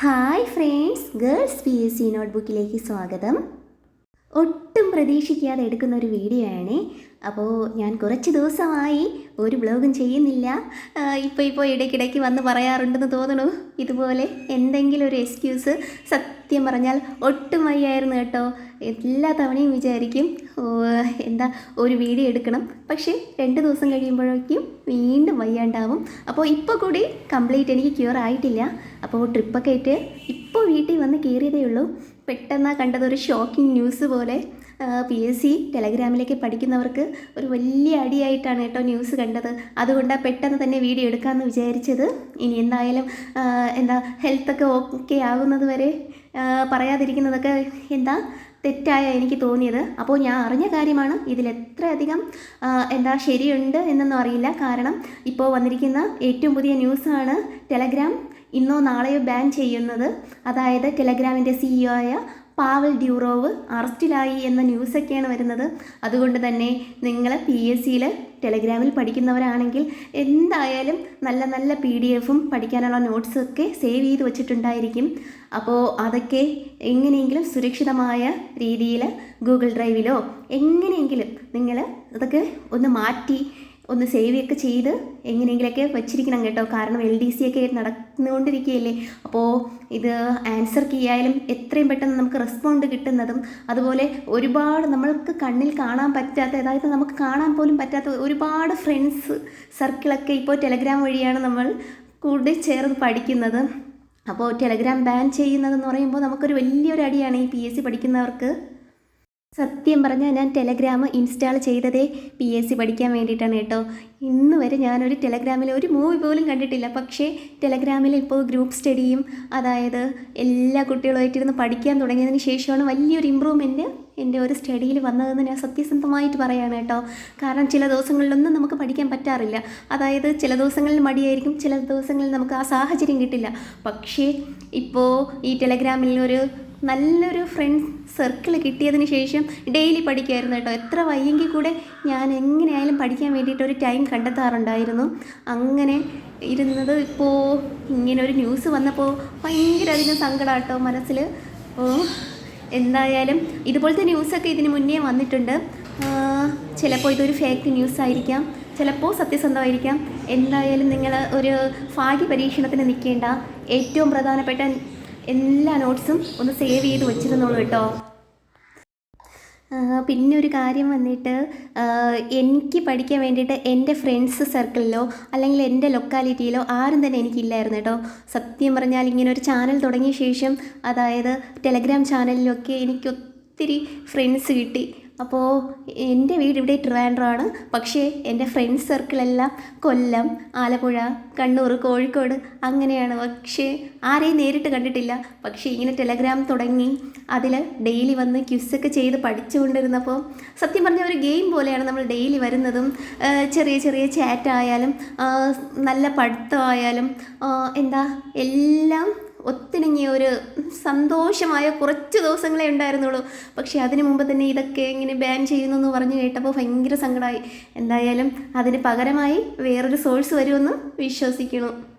Hi friends girls P S C നോട്ട്ബുക്കിലേക്ക് സ്വാഗതം. ഒട്ടും പ്രതീക്ഷിക്കാതെ എടുക്കുന്ന ഒരു വീഡിയോ ആണ്. അപ്പോൾ ഞാൻ കുറച്ച് ദിവസമായി ഒരു ബ്ലോഗും ചെയ്യുന്നില്ല. ഇപ്പോൾ ഇപ്പോൾ ഇടയ്ക്കിടയ്ക്ക് വന്ന് പറയാറുണ്ടെന്ന് തോന്നുന്നു ഇതുപോലെ എന്തെങ്കിലും ഒരു എക്സ്ക്യൂസ് സത്യം പറഞ്ഞാൽ ഒട്ടും വയ്യായിരുന്നു കേട്ടോ. എല്ലാ തവണയും വിചാരിക്കും എന്താ ഒരു വീഡിയോ എടുക്കണം. പക്ഷേ രണ്ട് ദിവസം കഴിയുമ്പോഴേക്കും വീണ്ടും വയ്യാണ്ടാവും. അപ്പോൾ ഇപ്പോൾ കൂടി കംപ്ലീറ്റ് എനിക്ക് ക്യൂർ ആയിട്ടില്ല. അപ്പോൾ ട്രിപ്പൊക്കെ ആയിട്ട് ഇപ്പോൾ വീട്ടിൽ വന്ന് കയറിയതേ ഉള്ളൂ. പെട്ടെന്ന് കണ്ടത് ഒരു ഷോക്കിംഗ് ന്യൂസ് പോലെ പി എസ് സി ടെലഗ്രാമിലേക്ക് പഠിക്കുന്നവർക്ക് ഒരു വലിയ അടിയായിട്ടാണ് കേട്ടോ ന്യൂസ് കണ്ടത്. അതുകൊണ്ടാണ് പെട്ടെന്ന് തന്നെ വീഡിയോ എടുക്കാമെന്ന് വിചാരിച്ചത്. ഇനി എന്തായാലും എന്താ ഹെൽത്തൊക്കെ ഓക്കെ ആകുന്നത് വരെ പറയാതിരിക്കുന്നതൊക്കെ എന്താ തെറ്റായ എനിക്ക് തോന്നിയത്. അപ്പോൾ ഞാൻ അറിഞ്ഞ കാര്യമാണ് ആ, എന്താ ശരിയുണ്ട് എന്നൊന്നും അറിയില്ല. കാരണം ഇപ്പോൾ വന്നിരിക്കുന്ന ഏറ്റവും പുതിയ ന്യൂസാണ് ടെലഗ്രാം. ഇന്നോ നാളെയോ ബാൻ ചെയ്യുന്നത്. അതായത് ടെലഗ്രാമിന്റെ സിഇഒ ആയ പാവൽ ഡ്യൂറോവ് അറസ്റ്റിലായി എന്ന ന്യൂസൊക്കെയാണ് വരുന്നത്. അതുകൊണ്ട് തന്നെ നിങ്ങൾ പി എസ് സിയിൽ ടെലഗ്രാമിൽ പഠിക്കുന്നവരാണെങ്കിൽ എന്തായാലും നല്ല നല്ല പി ഡി എഫും പഠിക്കാനുള്ള നോട്ട്സൊക്കെ സേവ് ചെയ്ത് വെച്ചിട്ടുണ്ടായിരിക്കും. അപ്പോൾ അതൊക്കെ എങ്ങനെയെങ്കിലും സുരക്ഷിതമായ രീതിയിൽ ഗൂഗിൾ ഡ്രൈവിലോ എങ്ങനെയെങ്കിലും നിങ്ങൾ അതൊക്കെ ഒന്ന് മാറ്റി ഒന്ന് സേവ് ഒക്കെ ചെയ്ത് എങ്ങനെയെങ്കിലൊക്കെ വെച്ചിരിക്കണം കേട്ടോ. കാരണം എൽ ഡി സി ഒക്കെ നടന്നുകൊണ്ടിരിക്കുകയല്ലേ. അപ്പോൾ ഇത് ആൻസർ ആയാലും എത്രയും പെട്ടെന്ന് നമുക്ക് റെസ്പോണ്ട് കിട്ടുന്നതും അതുപോലെ ഒരുപാട് നമ്മൾക്ക് കണ്ണിൽ കാണാൻ പറ്റാത്ത അതായത് നമുക്ക് കാണാൻ പോലും പറ്റാത്ത ഒരുപാട് ഫ്രണ്ട്സ് സർക്കിളൊക്കെ ഇപ്പോൾ ടെലഗ്രാം വഴിയാണ് നമ്മൾ കൂടി ചേർന്ന് പഠിക്കുന്നത്. അപ്പോൾ ടെലഗ്രാം ബാൻ ചെയ്യുന്നതെന്ന് പറയുമ്പോൾ നമുക്കൊരു വലിയൊരു അടിയാണ് ഈ പി എസ് സി പഠിക്കുന്നവർക്ക്. സത്യം പറഞ്ഞാൽ ഞാൻ ടെലഗ്രാം ഇൻസ്റ്റാൾ ചെയ്തതേ പി എസ് സി പഠിക്കാൻ വേണ്ടിയിട്ടാണ് കേട്ടോ. ഇന്ന് വരെ ഞാനൊരു ടെലഗ്രാമിൽ ഒരു മൂവി പോലും കണ്ടിട്ടില്ല. പക്ഷേ ടെലഗ്രാമിൽ ഇപ്പോൾ ഗ്രൂപ്പ് സ്റ്റഡിയും അതായത് എല്ലാ കുട്ടികളുമായിട്ടിരുന്ന് പഠിക്കാൻ തുടങ്ങിയതിന് ശേഷമാണ് വലിയൊരു ഇമ്പ്രൂവ്മെന്റ് എന്റെ ഒരു സ്റ്റഡിയിൽ വന്നതെന്ന് ഞാൻ സത്യസന്ധമായിട്ട് പറയാണ് കേട്ടോ. കാരണം ചില ദിവസങ്ങളിലൊന്നും നമുക്ക് പഠിക്കാൻ പറ്റാറില്ല. അതായത് ചില ദിവസങ്ങളിൽ മടിയായിരിക്കും ചില ദിവസങ്ങളിൽ നമുക്ക് ആ സാഹചര്യം കിട്ടില്ല. പക്ഷേ ഇപ്പോൾ ഈ ടെലഗ്രാമിൽ ഒരു നല്ലൊരു ഫ്രണ്ട്സ് സർക്കിൾ കിട്ടിയതിന് ശേഷം ഡെയിലി പഠിക്കുമായിരുന്നു കേട്ടോ. എത്ര വയ്യെങ്കിൽ കൂടെ ഞാൻ എങ്ങനെയായാലും പഠിക്കാൻ വേണ്ടിയിട്ട് ഒരു ടൈം കണ്ടെത്താറുണ്ടായിരുന്നു. അങ്ങനെ ഇരുന്നത് ഇപ്പോൾ ഇങ്ങനെ ഒരു ന്യൂസ് വന്നപ്പോൾ ഭയങ്കര അധികം സങ്കടം കേട്ടോ മനസ്സിൽ ഓ എന്തായാലും ഇതുപോലത്തെ ന്യൂസൊക്കെ ഇതിന് മുന്നേ വന്നിട്ടുണ്ട്. ചിലപ്പോൾ ഇതൊരു ഫേക്ക് ന്യൂസ് ആയിരിക്കാം. ചിലപ്പോൾ സത്യസന്ധമായിരിക്കാം. എന്തായാലും നിങ്ങൾ ഒരു ഭാഗ്യ പരീക്ഷണത്തിന് നിൽക്കേണ്ട ഏറ്റവും പ്രധാനപ്പെട്ട എല്ലാ നോട്ട്സും ഒന്ന് സേവ് ചെയ്ത് വെച്ചിരുന്നോളൂ കേട്ടോ. പിന്നെ ഒരു കാര്യം വന്നിട്ട് എനിക്ക് പഠിക്കാൻ വേണ്ടിയിട്ട് എന്റെ ഫ്രണ്ട്സ് സർക്കിളിലോ അല്ലെങ്കിൽ എന്റെ ലൊക്കാലിറ്റിയിലോ ആരും തന്നെ എനിക്കില്ലായിരുന്നു കേട്ടോ. സത്യം പറഞ്ഞാൽ ഇങ്ങനെ ഒരു ചാനൽ തുടങ്ങിയ ശേഷം അതായത് ടെലഗ്രാം ചാനലിലൊക്കെ എനിക്ക് ഒത്തിരി ഫ്രണ്ട്സ് കിട്ടി. അപ്പോൾ എന്റെ വീട് ഇവിടെ ട്രിവാൻഡ്രമാണ് പക്ഷേ എന്റെ ഫ്രണ്ട്സ് സർക്കിളെല്ലാം കൊല്ലം ആലപ്പുഴ കണ്ണൂർ കോഴിക്കോട് അങ്ങനെയാണ്. പക്ഷേ ആരെയും നേരിട്ട് കണ്ടിട്ടില്ല. പക്ഷേ ഇങ്ങനെ ടെലഗ്രാം തുടങ്ങി അതിൽ ഡെയിലി വന്ന് ക്യുസൊക്കെ ചെയ്ത് പഠിച്ചുകൊണ്ടിരുന്നപ്പോൾ സത്യം പറഞ്ഞ ഒരു ഗെയിം പോലെയാണ് നമ്മൾ ഡെയിലി വരുന്നതും. ചെറിയ ചെറിയ ചാറ്റ് ആയാലും നല്ല പഠിത്തമായാലും എന്താ എല്ലാം ഒത്തിണങ്ങിയ ഒരു സന്തോഷമായ കുറച്ച് ദിവസങ്ങളെ ഉണ്ടായിരുന്നുള്ളൂ. പക്ഷേ അതിനു മുമ്പ് തന്നെ ഇതൊക്കെ ഇങ്ങനെ ബാൻ ചെയ്യുന്നു എന്ന് പറഞ്ഞു കേട്ടപ്പോൾ ഭയങ്കര സങ്കടമായി. എന്തായാലും അതിന് പകരമായി വേറൊരു സോഴ്സ് വരുമെന്ന് വിശ്വസിക്കണം